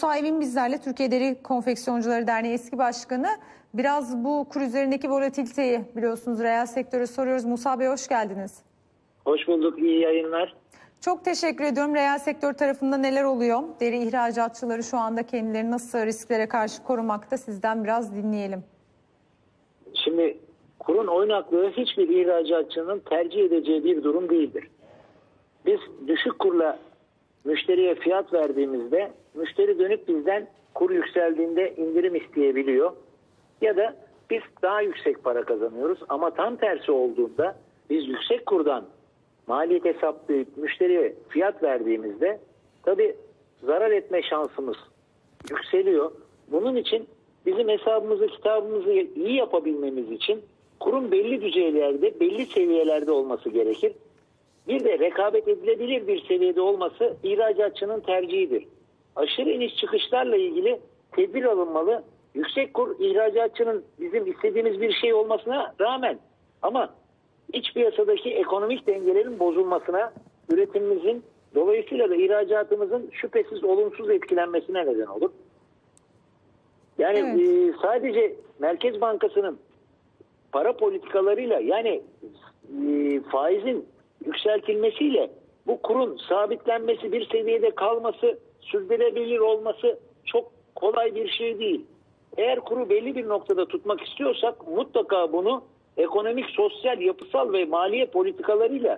Sahibim bizlerle Türkiye Deri Konfeksiyoncuları Derneği eski başkanı. Biraz bu kur üzerindeki volatiliteyi biliyorsunuz reel sektöre soruyoruz. Musa Bey hoş geldiniz. Hoş bulduk, iyi yayınlar. Çok teşekkür ediyorum. Reel sektör tarafında neler oluyor? Deri ihracatçıları şu anda kendilerini nasıl risklere karşı korumakta? Sizden biraz dinleyelim. Şimdi kurun oynaklığı hiçbir ihracatçının tercih edeceği bir durum değildir. Biz düşük kurla müşteriye fiyat verdiğimizde müşteri dönüp bizden kur yükseldiğinde indirim isteyebiliyor. Ya da biz daha yüksek para kazanıyoruz ama tam tersi olduğunda biz yüksek kurdan maliyet hesaplayıp müşteriye fiyat verdiğimizde tabi zarar etme şansımız yükseliyor. Bunun için bizim hesabımızı kitabımızı iyi yapabilmemiz için kurum belli düzeylerde belli seviyelerde olması gerekir. Bir de rekabet edilebilir bir seviyede olması ihracatçının tercihidir. Aşırı iniş çıkışlarla ilgili tedbir alınmalı. Yüksek kur ihracatçının bizim istediğimiz bir şey olmasına rağmen ama iç piyasadaki ekonomik dengelerin bozulmasına, üretimimizin dolayısıyla da ihracatımızın şüphesiz olumsuz etkilenmesine neden olur. Yani Evet. e, sadece Merkez Bankası'nın para politikalarıyla yani e, faizin yükseltilmesiyle bu kurun sabitlenmesi bir seviyede kalması sürdürülebilir olması çok kolay bir şey değil. Eğer kuru belli bir noktada tutmak istiyorsak mutlaka bunu ekonomik, sosyal, yapısal ve maliye politikalarıyla